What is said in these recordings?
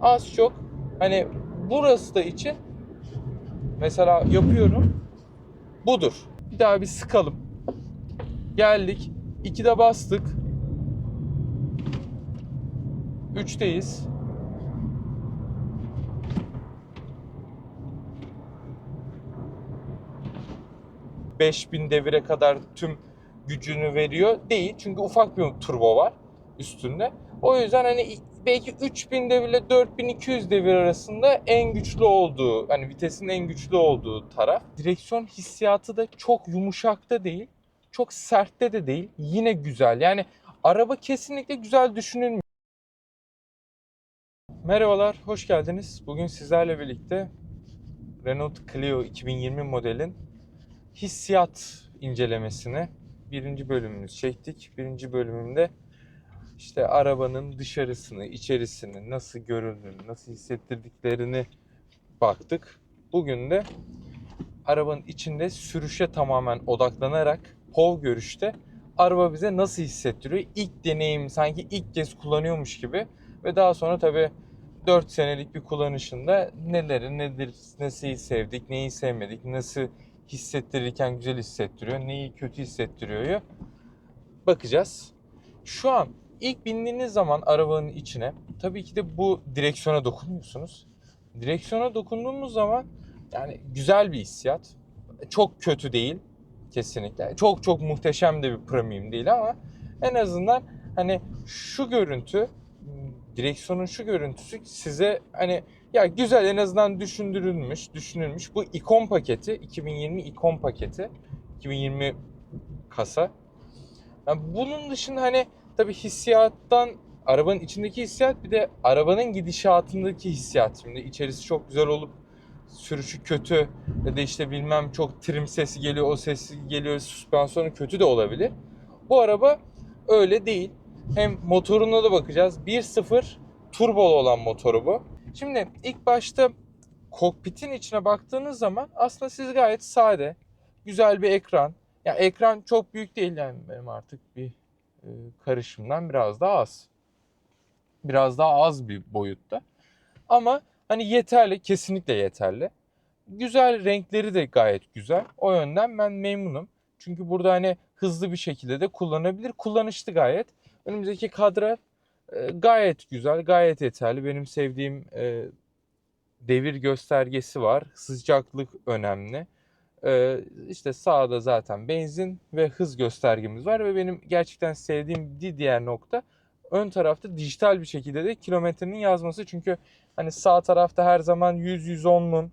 Az çok hani burası da için mesela yapıyorum. Budur. Bir daha bir sıkalım. Geldik. 2'de bastık. 3'teyiz. ...5000 devire kadar tüm gücünü veriyor değil. Çünkü ufak bir turbo var üstünde. O yüzden hani belki 3000 devirle 4200 devir arasında en güçlü olduğu, hani vitesin en güçlü olduğu taraf. Direksiyon hissiyatı da çok yumuşakta değil, çok sertte de değil. Yine güzel. Yani araba kesinlikle güzel düşünülmüş. Merhabalar, hoş geldiniz. Bugün sizlerle birlikte Renault Clio 2020 modelin hissiyat incelemesini birinci bölümünü çektik. Birinci bölümümde işte arabanın dışarısını, içerisini, nasıl göründüğünü, nasıl hissettirdiklerini baktık. Bugün de arabanın içinde sürüşe tamamen odaklanarak POV görüşte araba bize nasıl hissettiriyor? İlk deneyim sanki ilk kez kullanıyormuş gibi ve daha sonra tabii 4 senelik bir kullanışında neleri nedir, neyi sevdik, neyi sevmedik, nasıl hissettirirken güzel hissettiriyor, neyi kötü hissettiriyor bakacağız. Şu an ilk bindiğiniz zaman arabanın içine tabii ki de bu direksiyona dokunuyorsunuz. Direksiyona dokunduğumuz zaman yani güzel bir hissiyat. Çok kötü değil kesinlikle. Çok çok muhteşem de bir premium değil ama en azından hani şu görüntü direksiyonun şu görüntüsü size hani ya güzel en azından düşündürülmüş, düşünülmüş. Bu ikon paketi 2020 ikon paketi 2020 kasa. Yani bunun dışında hani tabii hissiyattan arabanın içindeki hissiyat bir de arabanın gidişatındaki hissiyat. Şimdi içerisi çok güzel olup sürüşü kötü ya da işte bilmem çok trim sesi geliyor, o sesi geliyor, süspansiyonu kötü de olabilir. Bu araba öyle değil. Hem motoruna da bakacağız. 1.0 turbolu olan motoru bu. Şimdi ilk başta kokpitin içine baktığınız zaman aslında siz gayet sade, güzel bir ekran. Ya ekran çok büyük değil yani benim artık bir karışımdan biraz daha az. Biraz daha az bir boyutta. Ama hani yeterli, kesinlikle yeterli. Güzel renkleri de gayet güzel. O yönden ben memnunum. Çünkü burada hani hızlı bir şekilde de kullanabilir. Kullanışlı gayet. Önümüzdeki kadran e, gayet güzel, gayet yeterli. Benim sevdiğim e, devir göstergesi var. Sıcaklık önemli. E, işte sağda zaten benzin ve hız göstergemiz var ve benim gerçekten sevdiğim bir diğer nokta ön tarafta dijital bir şekilde de kilometrenin yazması. Çünkü hani sağ tarafta her zaman 100-110 mu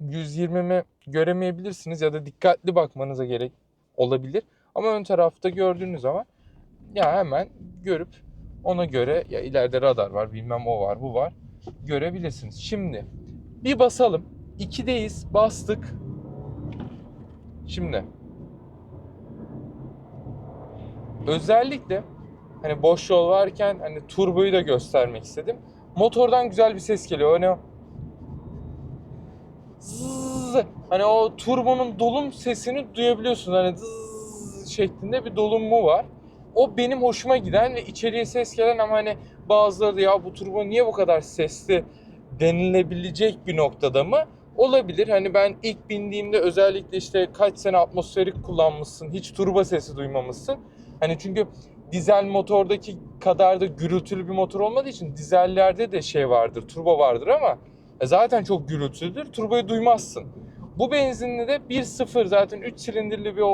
120 mi göremeyebilirsiniz ya da dikkatli bakmanıza gerek olabilir. Ama ön tarafta gördüğünüz zaman ya hemen görüp ona göre ya ileride radar var bilmem o var bu var görebilirsiniz. Şimdi bir basalım. 2'deyiz bastık. Şimdi özellikle hani boş yol varken hani turboyu da göstermek istedim. Motordan güzel bir ses geliyor. Hani o zzzz, hani o turbonun dolum sesini duyabiliyorsun. Hani zzzz şeklinde bir dolumu var. O benim hoşuma giden ve içeriye ses gelen ama hani bazıları da ya bu turbo niye bu kadar sesli denilebilecek bir noktada mı? Olabilir. Hani ben ilk bindiğimde özellikle işte kaç sene atmosferik kullanmışsın, hiç turbo sesi duymamışsın. Hani çünkü dizel motordaki kadar da gürültülü bir motor olmadığı için dizellerde de şey vardır, turbo vardır ama e, zaten çok gürültülüdür. Turboyu duymazsın. Bu benzinli de 1.0 zaten 3 silindirli bir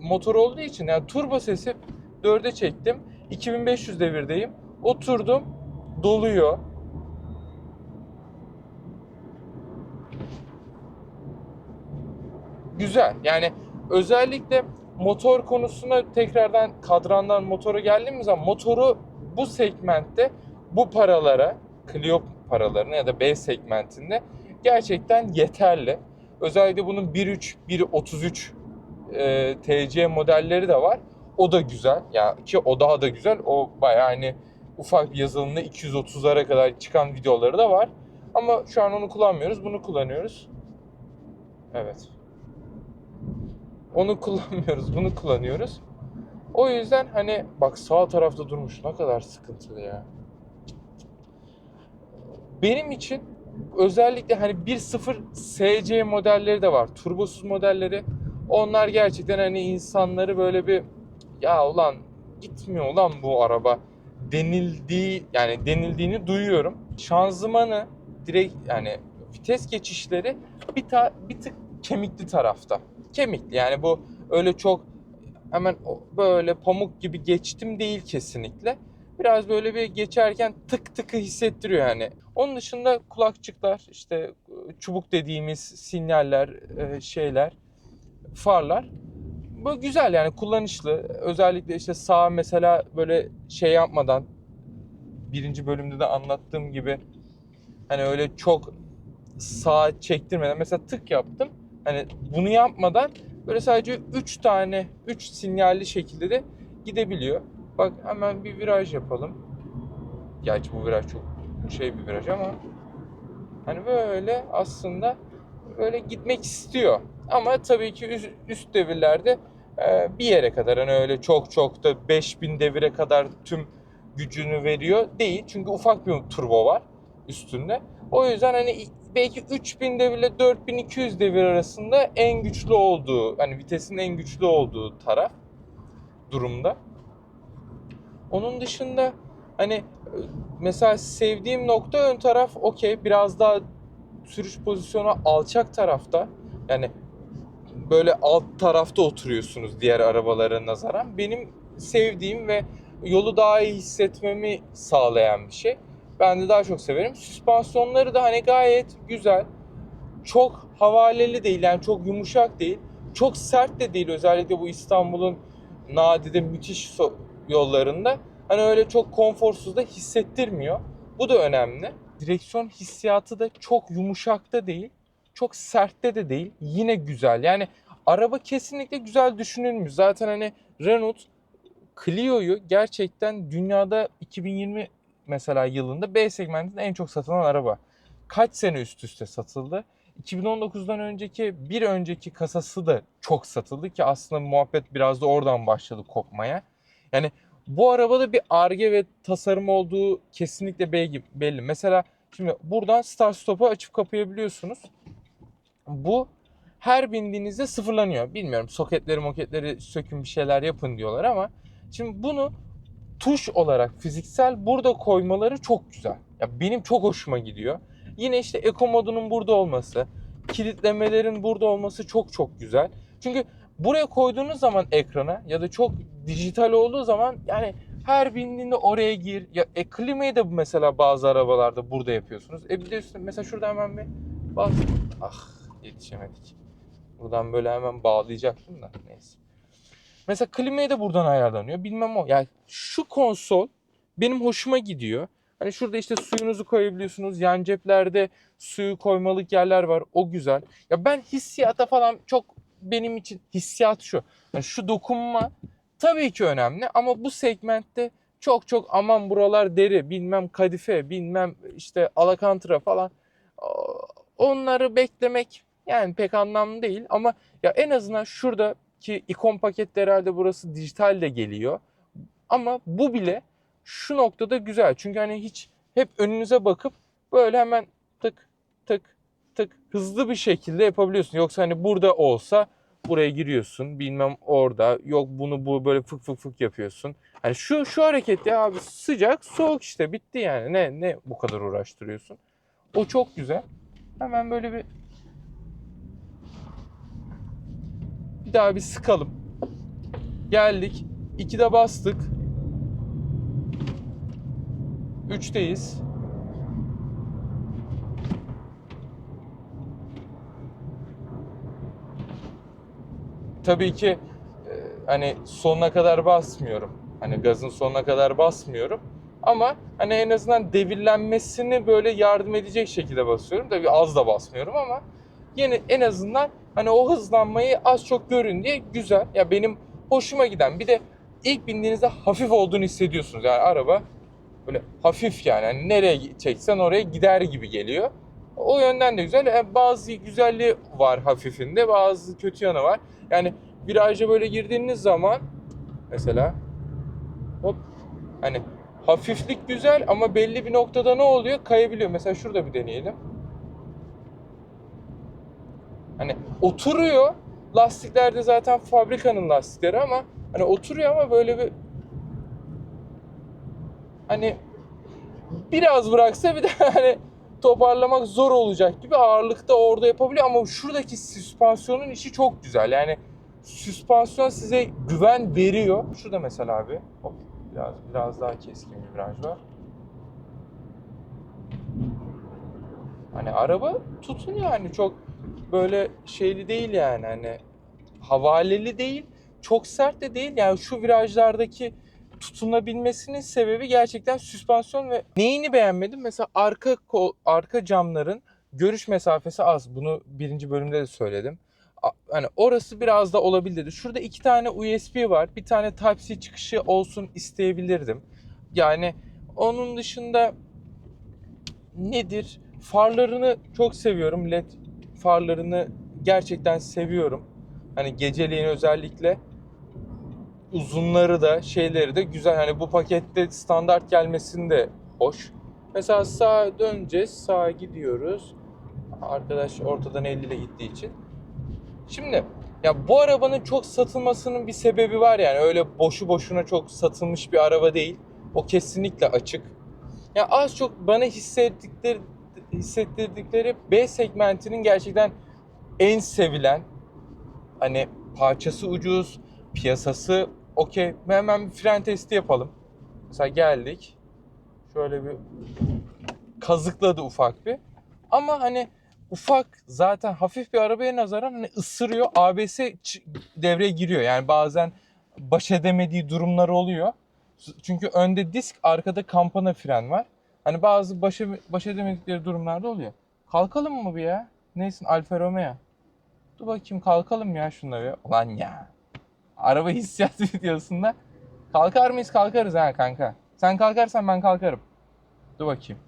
motor olduğu için yani turbo sesi 4'e çektim. 2500 devirdeyim. Oturdum. Doluyor. Güzel. Yani özellikle motor konusuna tekrardan kadrandan motora geldiğimiz zaman motoru bu segmentte bu paralara Clio paralarına ya da B segmentinde gerçekten yeterli. Özellikle bunun 1.3, 1.33 e, TC modelleri de var. O da güzel. Ya ki o daha da güzel. O bayağı hani ufak bir yazılımda 230'lara kadar çıkan videoları da var. Ama şu an onu kullanmıyoruz. Bunu kullanıyoruz. Evet. Onu kullanmıyoruz. Bunu kullanıyoruz. O yüzden hani bak sağ tarafta durmuş ne kadar sıkıntılı ya. benim için özellikle hani 1.0 SC modelleri de var. Turbosuz modelleri. Onlar gerçekten hani insanları böyle bir ya ulan gitmiyor ulan bu araba denildiği yani denildiğini duyuyorum. Şanzımanı direkt yani vites geçişleri bir ta, bir tık kemikli tarafta. Kemikli yani bu öyle çok hemen böyle pamuk gibi geçtim değil kesinlikle. Biraz böyle bir geçerken tık tıkı hissettiriyor yani. Onun dışında kulakçıklar, işte e, çubuk dediğimiz sinyaller, e, şeyler, farlar. Bu güzel yani kullanışlı. Özellikle işte sağ mesela böyle şey yapmadan birinci bölümde de anlattığım gibi hani öyle çok sağa çektirmeden mesela tık yaptım. Hani bunu yapmadan böyle sadece 3 tane 3 sinyalli şekilde de gidebiliyor. Bak hemen bir viraj yapalım. Gerçi bu viraj çok şey bir viraj ama hani böyle aslında böyle gitmek istiyor. Ama tabii ki üst, devirlerde e, bir yere kadar hani öyle çok çok da 5000 devire kadar tüm gücünü veriyor değil. Çünkü ufak bir turbo var üstünde. O yüzden hani belki 3000 devirle 4200 devir arasında en güçlü olduğu, hani vitesin en güçlü olduğu taraf durumda. Onun dışında hani mesela sevdiğim nokta ön taraf okey biraz daha sürüş pozisyonu alçak tarafta. Yani böyle alt tarafta oturuyorsunuz diğer arabalara nazaran. Benim sevdiğim ve yolu daha iyi hissetmemi sağlayan bir şey. Ben de daha çok severim. Süspansiyonları da hani gayet güzel. Çok havaleli değil yani çok yumuşak değil. Çok sert de değil özellikle bu İstanbul'un nadide müthiş yollarında. Hani öyle çok konforsuz da hissettirmiyor. Bu da önemli. Direksiyon hissiyatı da çok yumuşak da değil. Çok sertte de değil. Yine güzel. Yani araba kesinlikle güzel düşünülmüş. Zaten hani Renault Clio'yu gerçekten dünyada 2020 mesela yılında B segmentinde en çok satılan araba. Kaç sene üst üste satıldı? 2019'dan önceki bir önceki kasası da çok satıldı ki aslında muhabbet biraz da oradan başladı kopmaya. Yani bu arabada bir arge ve tasarım olduğu kesinlikle belli. Mesela şimdi buradan start stop'u açıp kapayabiliyorsunuz. Bu her bindiğinizde sıfırlanıyor. Bilmiyorum soketleri moketleri sökün bir şeyler yapın diyorlar ama şimdi bunu tuş olarak fiziksel burada koymaları çok güzel. Ya benim çok hoşuma gidiyor. Yine işte Eco modunun burada olması, kilitlemelerin burada olması çok çok güzel. Çünkü buraya koyduğunuz zaman ekrana ya da çok dijital olduğu zaman yani her bindiğinde oraya gir. Ya e, klimayı da mesela bazı arabalarda burada yapıyorsunuz. E bir de üstüne mesela şurada hemen bir bas. Ah yetişemedik. Buradan böyle hemen bağlayacaktım da neyse. Mesela klimayı da buradan ayarlanıyor. Bilmem o. Yani şu konsol benim hoşuma gidiyor. Hani şurada işte suyunuzu koyabiliyorsunuz. Yan ceplerde suyu koymalık yerler var. O güzel. Ya ben hissiyata falan çok benim için hissiyat şu. Yani şu dokunma tabii ki önemli ama bu segmentte çok çok aman buralar deri, bilmem kadife, bilmem işte alakantra falan. Onları beklemek yani pek anlamlı değil ama ya en azından şurada ki ikon pakette herhalde burası dijital de geliyor. Ama bu bile şu noktada güzel. Çünkü hani hiç hep önünüze bakıp böyle hemen tık tık tık hızlı bir şekilde yapabiliyorsun. Yoksa hani burada olsa buraya giriyorsun bilmem orada yok bunu bu böyle fık fık fık yapıyorsun. Hani şu şu hareket ya abi sıcak soğuk işte bitti yani ne ne bu kadar uğraştırıyorsun. O çok güzel. Hemen böyle bir bir daha bir sıkalım. Geldik. 2'de bastık. 3'teyiz. Tabii ki e, hani sonuna kadar basmıyorum. Hani gazın sonuna kadar basmıyorum. Ama hani en azından devirlenmesini böyle yardım edecek şekilde basıyorum. Tabii az da basmıyorum ama yine en azından hani o hızlanmayı az çok görün diye güzel. Ya benim hoşuma giden bir de ilk bindiğinizde hafif olduğunu hissediyorsunuz. Yani araba böyle hafif yani. Hani nereye çeksen oraya gider gibi geliyor. O yönden de güzel. E, Bazı güzelliği var hafifinde, bazı kötü yanı var. Yani viraja böyle girdiğiniz zaman mesela hop hani hafiflik güzel ama belli bir noktada ne oluyor? Kayabiliyor. Mesela şurada bir deneyelim. Hani oturuyor. Lastikler de zaten fabrikanın lastikleri ama hani oturuyor ama böyle bir hani biraz bıraksa bir de hani toparlamak zor olacak gibi ağırlıkta orada yapabiliyor ama şuradaki süspansiyonun işi çok güzel. Yani süspansiyon size güven veriyor. Şurada mesela abi. Hop, biraz biraz daha keskin bir viraj var. Hani araba tutun yani çok böyle şeyli değil yani hani havaleli değil, çok sert de değil. Yani şu virajlardaki tutunabilmesinin sebebi gerçekten süspansiyon ve neyini beğenmedim? Mesela arka kol, arka camların görüş mesafesi az. Bunu birinci bölümde de söyledim. Hani orası biraz da olabilirdi. Şurada iki tane USB var. Bir tane Type-C çıkışı olsun isteyebilirdim. Yani onun dışında nedir? Farlarını çok seviyorum. LED farlarını gerçekten seviyorum. Hani geceleyin özellikle uzunları da şeyleri de güzel. Hani bu pakette standart gelmesini de hoş. Mesela sağa döneceğiz. Sağa gidiyoruz. Arkadaş ortadan 50 ile gittiği için. Şimdi ya bu arabanın çok satılmasının bir sebebi var yani. Öyle boşu boşuna çok satılmış bir araba değil. O kesinlikle açık. Ya az çok bana hissettikleri hissettirdikleri B segmentinin gerçekten en sevilen hani parçası ucuz, piyasası okey. Hemen bir fren testi yapalım. Mesela geldik. Şöyle bir kazıkladı ufak bir. Ama hani ufak zaten hafif bir arabaya nazaran hani ısırıyor. ABS devreye giriyor. Yani bazen baş edemediği durumlar oluyor. Çünkü önde disk, arkada kampana fren var. Hani bazı baş, baş edemedikleri durumlarda oluyor. Kalkalım mı bir ya? Neysin Alfa Romeo? Dur bakayım kalkalım ya şunla bir. Ulan ya. Araba hissiyat videosunda. Kalkar mıyız? Kalkarız ha kanka. Sen kalkarsan ben kalkarım. Dur bakayım.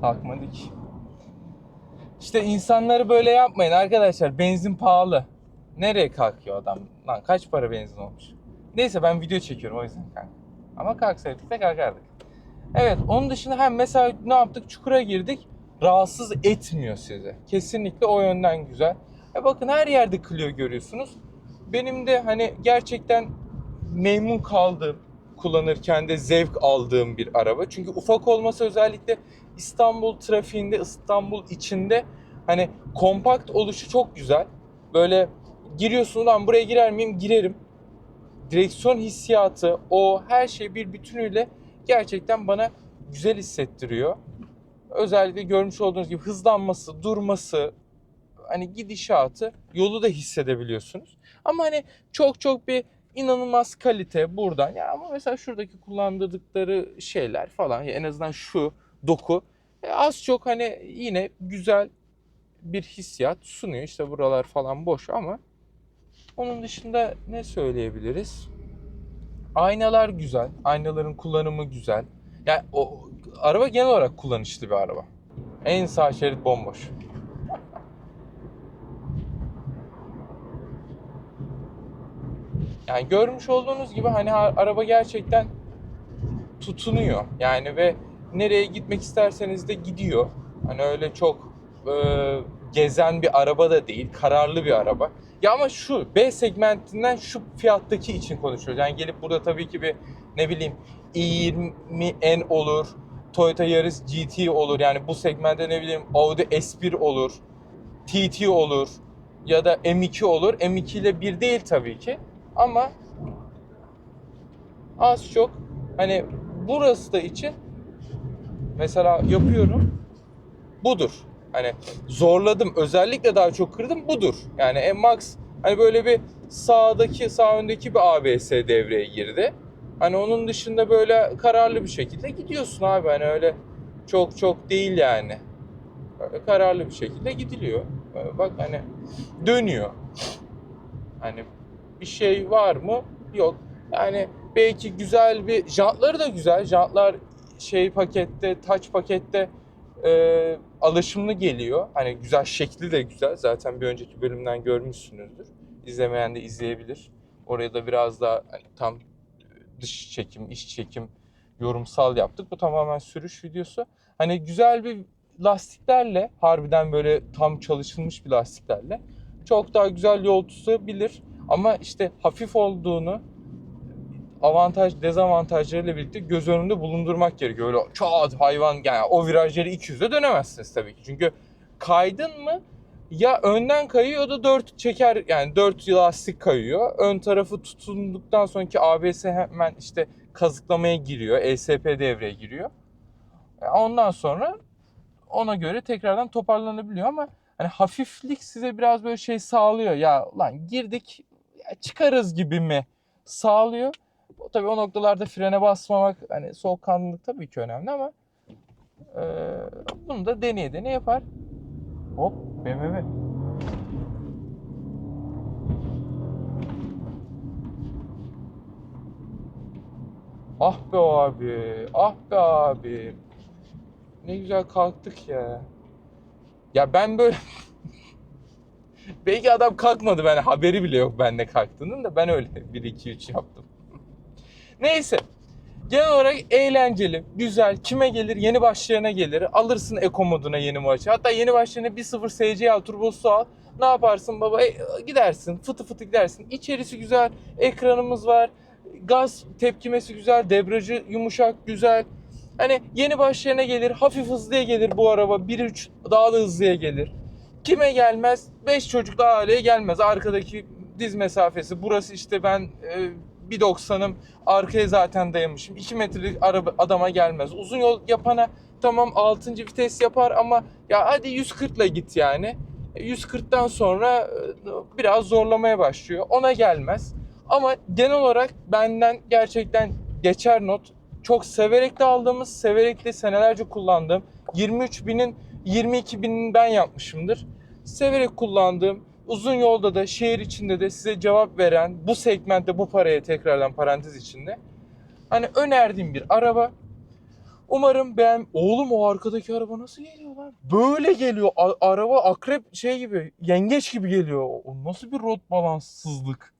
Kalkmadık. İşte insanları böyle yapmayın arkadaşlar. Benzin pahalı. Nereye kalkıyor adam? Lan kaç para benzin olmuş? Neyse ben video çekiyorum o yüzden kanka. Ama kalksaydık da kalkardık. Evet onun dışında hem mesela ne yaptık? Çukura girdik. Rahatsız etmiyor sizi. Kesinlikle o yönden güzel. E bakın her yerde Clio görüyorsunuz. Benim de hani gerçekten memnun kaldığım, kullanırken de zevk aldığım bir araba. Çünkü ufak olması özellikle İstanbul trafiğinde, İstanbul içinde hani kompakt oluşu çok güzel. Böyle giriyorsun lan buraya girer miyim? Girerim. Direksiyon hissiyatı, o her şey bir bütünüyle gerçekten bana güzel hissettiriyor. Özellikle görmüş olduğunuz gibi hızlanması, durması, hani gidişatı, yolu da hissedebiliyorsunuz. Ama hani çok çok bir inanılmaz kalite buradan. Ya ama mesela şuradaki kullandırdıkları şeyler falan ya en azından şu doku e, az çok hani yine güzel bir hissiyat sunuyor. İşte buralar falan boş ama onun dışında ne söyleyebiliriz? Aynalar güzel. Aynaların kullanımı güzel. Yani o araba genel olarak kullanışlı bir araba. En sağ şerit bomboş. Yani görmüş olduğunuz gibi hani ha- araba gerçekten tutunuyor. Yani ve nereye gitmek isterseniz de gidiyor. Hani öyle çok e, gezen bir araba da değil, kararlı bir araba. Ya ama şu B segmentinden şu fiyattaki için konuşuyoruz. Yani gelip burada tabii ki bir ne bileyim i20N olur, Toyota Yaris GT olur. Yani bu segmentte ne bileyim Audi S1 olur, TT olur ya da M2 olur. M2 ile bir değil tabii ki. Ama az çok hani burası da için mesela yapıyorum budur. Hani zorladım özellikle daha çok kırdım budur. Yani en max hani böyle bir sağdaki sağ öndeki bir ABS devreye girdi. Hani onun dışında böyle kararlı bir şekilde gidiyorsun abi hani öyle çok çok değil yani. Böyle kararlı bir şekilde gidiliyor. Böyle Bak hani dönüyor. Hani bir şey var mı? Yok. Yani belki güzel bir jantları da güzel. Jantlar şey pakette, touch pakette e, alışımlı geliyor. Hani güzel şekli de güzel. Zaten bir önceki bölümden görmüşsünüzdür. İzlemeyen de izleyebilir. Oraya da biraz daha hani tam dış çekim, iç çekim yorumsal yaptık. Bu tamamen sürüş videosu. Hani güzel bir lastiklerle harbiden böyle tam çalışılmış bir lastiklerle çok daha güzel yol tutabilir. Ama işte hafif olduğunu avantaj dezavantajlarıyla birlikte göz önünde bulundurmak gerekiyor. Öyle çat hayvan yani o virajları 200'e dönemezsiniz tabii ki. Çünkü kaydın mı ya önden kayıyor ya da 4 çeker yani 4 lastik kayıyor. Ön tarafı tutunduktan sonraki ABS hemen işte kazıklamaya giriyor. ESP devreye giriyor. E, Ondan sonra ona göre tekrardan toparlanabiliyor ama hani hafiflik size biraz böyle şey sağlıyor. Ya lan girdik ya çıkarız gibi mi sağlıyor. Tabii o noktalarda frene basmamak hani soğukkanlılık tabii ki önemli ama e, bunu da deneye deneye yapar. Hop BMW. Ah be abi, ah be abi. Ne güzel kalktık ya. Ya ben böyle Belki adam kalkmadı ben haberi bile yok bende kalktığının da ben öyle 1 2 3 yaptım. Neyse. Genel olarak eğlenceli, güzel. Kime gelir? Yeni başlayana gelir. Alırsın Eco moduna yeni maçı. Hatta yeni başlayana 1.0 SC al, turbosu al. Ne yaparsın baba? E, gidersin. Fıtı fıtı gidersin. İçerisi güzel. Ekranımız var. Gaz tepkimesi güzel. Debriyajı yumuşak, güzel. Hani yeni başlayana gelir. Hafif hızlıya gelir bu araba. 1.3 daha da hızlıya gelir. Kime gelmez? 5 çocuk daha aileye gelmez. Arkadaki diz mesafesi. Burası işte ben e, 1.90'ım. Arkaya zaten dayamışım. 2 metrelik araba adama gelmez. Uzun yol yapana tamam 6. vites yapar ama ya hadi 140 ile git yani. E, 140'tan sonra e, biraz zorlamaya başlıyor. Ona gelmez. Ama genel olarak benden gerçekten geçer not. Çok severek de aldığımız, severek de senelerce kullandığım 23 binin 22 binini ben yapmışımdır. Severek kullandığım, uzun yolda da şehir içinde de size cevap veren bu segmentte bu paraya tekrardan parantez içinde. Hani önerdiğim bir araba. Umarım ben oğlum o arkadaki araba nasıl geliyor lan? Böyle geliyor. A- araba akrep şey gibi, yengeç gibi geliyor. O nasıl bir rot balanssızlık?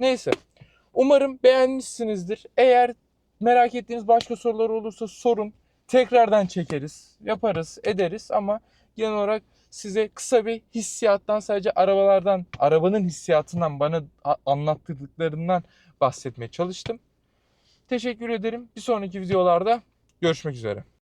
Neyse. Umarım beğenmişsinizdir. Eğer merak ettiğiniz başka sorular olursa sorun. Tekrardan çekeriz, yaparız, ederiz ama genel olarak size kısa bir hissiyattan sadece arabalardan, arabanın hissiyatından bana a- anlattırdıklarından bahsetmeye çalıştım. Teşekkür ederim. Bir sonraki videolarda görüşmek üzere.